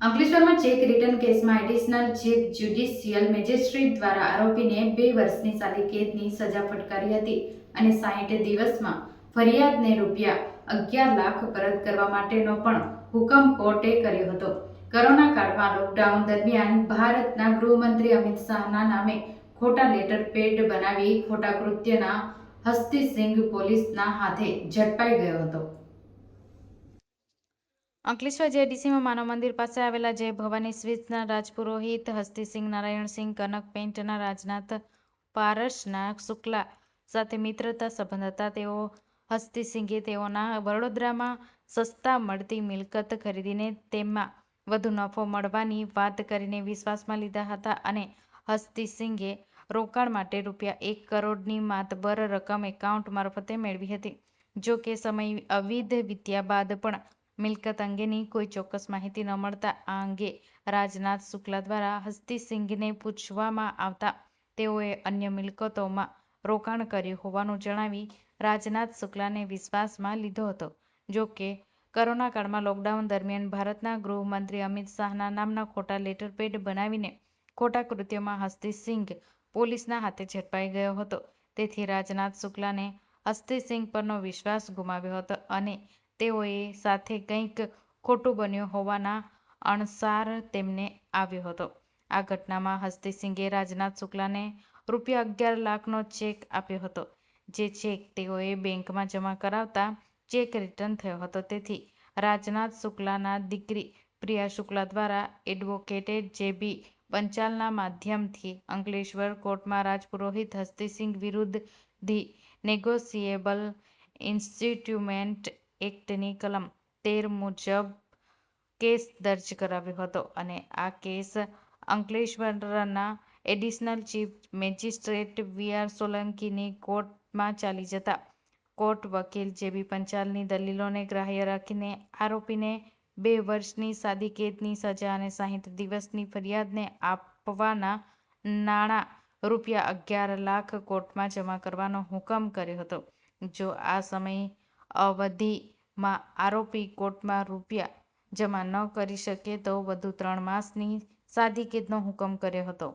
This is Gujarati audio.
અંકલેશ્વરમાં ચેક રિટર્ન કેસમાં એડિશનલ ચીફ જ્યુડિશિયલ મેજિસ્ટ્રેટ દ્વારા આરોપીને બે વર્ષની સાદી કેદની સજા ફટકારી હતી અને સાહીઠ દિવસમાં ફરિયાદને રૂપિયા અગિયાર લાખ પરત કરવા માટેનો પણ હુકમ કોર્ટે કર્યો હતો. કોરોના કાળમાં લોકડાઉન દરમિયાન ભારતના ગૃહમંત્રી અમિત શાહના નામે ખોટા લેટર પેડ બનાવી ખોટા કૃત્યના હસ્તીસિંગ પોલીસના હાથે ઝડપાઈ ગયો હતો. અંકલેશ્વર જેડીસીમાં માનવ મંદિર પાસે આવેલા જય ભવાની સ્વીટ્સના રાજપુરોહિત હસ્તીસિંહ નારાયણસિંહ કનક પેન્ટના રાજનાથ પારસના શુક્લા સાથે મિત્રતા સંબંધ હતા. તેઓ હસ્તીસિંગે તેઓના વડોદરામાં સસ્તા મળતી મિલકત ખરીદીને તેમાં વધુ નફો મળવાની વાત કરીને વિશ્વાસમાં લીધા હતા અને હસ્તીસિંઘે રોકાણ માટે રૂપિયા એક કરોડની માતબર રકમ એકાઉન્ટ મારફતે મેળવી હતી. જો કે સમય અવિધ વીત્યા બાદ પણ મિલકત અંગેની કોઈ ચોક્કસ માહિતી ન મળતા આ અંગે રાજનાથ શુક્લા દ્વારા હસ્તીસિંઘને પૂછવામાં આવતા તેઓએ અન્ય મિલકતોમાં રોકાણ કર્યું હોવાનું જણાવી રાજનાથ શુક્લાને વિશ્વાસમાં લીધો હતો. જો કોરોના કાળમાં લોકડાઉન દરમિયાન ભારતના ગૃહમંત્રી અમિત શાહના નામના ખોટા લેટર બનાવીને ખોટા કૃત્યમાં હસ્તીસિંઘ પોલીસના હાથે ઝડપાઈ ગયો હતો. તેથી રાજનાથ શુક્લાને હસ્તીસિંઘ પરનો વિશ્વાસ ગુમાવ્યો હતો અને તેઓએ સાથે કંઈક ખોટું બન્યું હોવાના અણસાર તેમને આવ્યો હતો. આ ઘટનામાં હસ્તીસિંઘે રાજનાથ શુક્લાને રૂપિયા અગિયાર લાખનો ચેક આપ્યો હતો. જે ચેક તેઓએ બેંકમાં જમા કરાવતા ચેક રિટર્ન થયો હતો. તેથી રાજનાથ શુક્લાના દીકરી પ્રિયા શુક્લા દ્વારા એડવોકેટે જે બી પંચાલના માધ્યમથી અંકલેશ્વર કોર્ટમાં રાજપુરોહિત હસ્તીસિંઘ વિરુદ્ધ ધી નેગોશિયેબલ ઇન્સ્ટ્રુમેન્ટ એક્ટની કલમ તેર મુજબ કેસ દર્જ કરાવ્યો હતો અને આ કેસ અંકલેશ્વરના additional chief magistrate V R સોલંકીની કોર્ટમાં ચાલી જતા. કોર્ટ વકીલ જે બી પંચાલની દલીલોને ગ્રાહ્ય રાખીને આરોપીને બે વર્ષની સાદી કેદની સજા અને સાહીઠ દિવસની ફરિયાદને આપવાના નાણાં રૂપિયા અગિયાર લાખ કોર્ટમાં જમા કરવાનો હુકમ કર્યો હતો. જો આ સમય અવધિમાં આરોપી કોર્ટમાં રૂપિયા જમા ન કરી શકે તો વધુ ત્રણ માસની સાદી કેદનો હુકમ કર્યો હતો.